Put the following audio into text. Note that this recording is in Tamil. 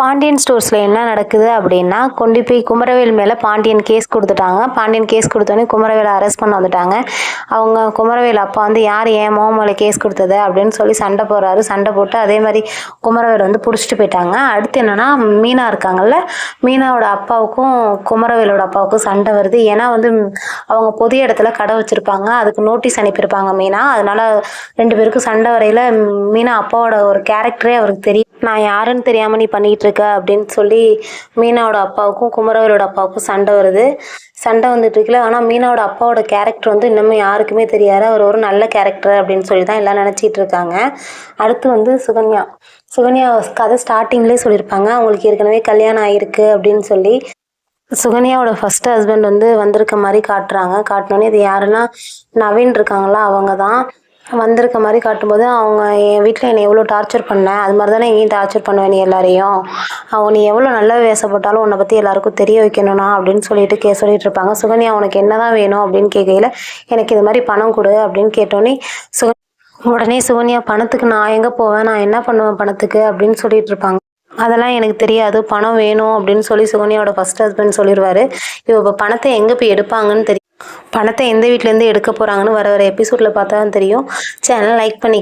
பாண்டியன் ஸ்டோர்ஸில் என்ன நடக்குது அப்படின்னா கொண்டு போய் குமரவேல் மேலே பாண்டியன் கேஸ் கொடுத்துட்டாங்க. பாண்டியன் கேஸ் கொடுத்தோன்னே குமரவேலை அரெஸ்ட் பண்ண வந்துட்டாங்க. அவங்க குமரவேல் அப்பா வந்து யார் ஏன் மோகன் மேலே கேஸ் கொடுத்தது? அப்படின்னு சொல்லி சண்டை போடுறாரு. சண்டை போட்டு அதே மாதிரி குமரவேல் வந்து பிடிச்சிட்டு போயிட்டாங்க. அடுத்து என்னென்னா மீனா இருக்காங்கல்ல மீனாவோட அப்பாவுக்கும் குமரவேலோட அப்பாவுக்கும் சண்டை வருது. ஏன்னா வந்து அவங்க பொது இடத்துல கடை வச்சுருப்பாங்க. அதுக்கு நோட்டீஸ் அனுப்பியிருப்பாங்க மீனா. அதனால் ரெண்டு பேருக்கும் சண்டை வரையில் மீனா அப்பாவோட ஒரு கேரக்டரே அவருக்கு தெரியும். நான் யாருன்னு தெரியாமல் நீ பண்ணிட்டு இருக்க அப்படின்னு சொல்லி மீனாவோட அப்பாவுக்கும் குமரவேலோட அப்பாவுக்கும் சண்டை வருது. சண்டை வந்துட்டு இருக்குல்ல ஆனால் மீனாவோட அப்பாவோட கேரக்டர் வந்து இன்னமும் யாருக்குமே தெரியாது. அவர் ஒரு நல்ல கேரக்டர் அப்படின்னு சொல்லி தான் எல்லாம் நினச்சிட்டு இருக்காங்க. அடுத்து வந்து சுகன்யா. சுகன்யா கதை ஸ்டார்டிங்லேயே சொல்லியிருப்பாங்க. அவங்களுக்கு ஏற்கனவே கல்யாணம் ஆயிருக்கு அப்படின்னு சொல்லி சுகன்யாவோட ஃபர்ஸ்ட் ஹஸ்பண்ட் வந்து வந்திருக்க மாதிரி காட்டுறாங்க. காட்டினோன்னே இது யாருன்னா நவீன் இருக்காங்களா? அவங்க தான் வந்திருக்க மாதிரி காட்டும்போது அவங்க என் வீட்டில் என்னை எவ்வளோ டார்ச்சர் பண்ண அது மாதிரி தானே எங்கேயும் டார்ச்சர் பண்ணுவேன் நீ எல்லாரையும். அவன் நீ எவ்வளோ நல்லா வேசப்பட்டாலும் உன்னை பற்றி எல்லாருக்கும் தெரிய வைக்கணும்னா அப்படின்னு சொல்லிட்டு கே சொல்லிட்டு இருப்பாங்க. சுகன்யா உனக்கு என்னதான் வேணும் அப்படின்னு கேட்கையில எனக்கு இது மாதிரி பணம் கொடு அப்படின்னு கேட்டோன்னே சுக உடனே சுகன்யா பணத்துக்கு நான் எங்கே போவேன்? நான் என்ன பண்ணுவேன் பணத்துக்கு? அப்படின்னு சொல்லிட்டு இருப்பாங்க. அதெல்லாம் எனக்கு தெரியாது. பணம் வேணும் அப்படின்னு சொல்லி சுகன்யாவோட ஃபர்ஸ்ட் ஹஸ்பண்ட் சொல்லிடுவாரு. இவ இப்போ பணத்தை எங்கே போய் எடுப்பாங்கன்னு தெரியும் பணத்தை எந்த வீட்டிலேருந்து எடுக்க போகிறாங்கன்னு வர வர எபிசோடில் பார்த்தா தான் தெரியும். சேனல் லைக் பண்ணிக்க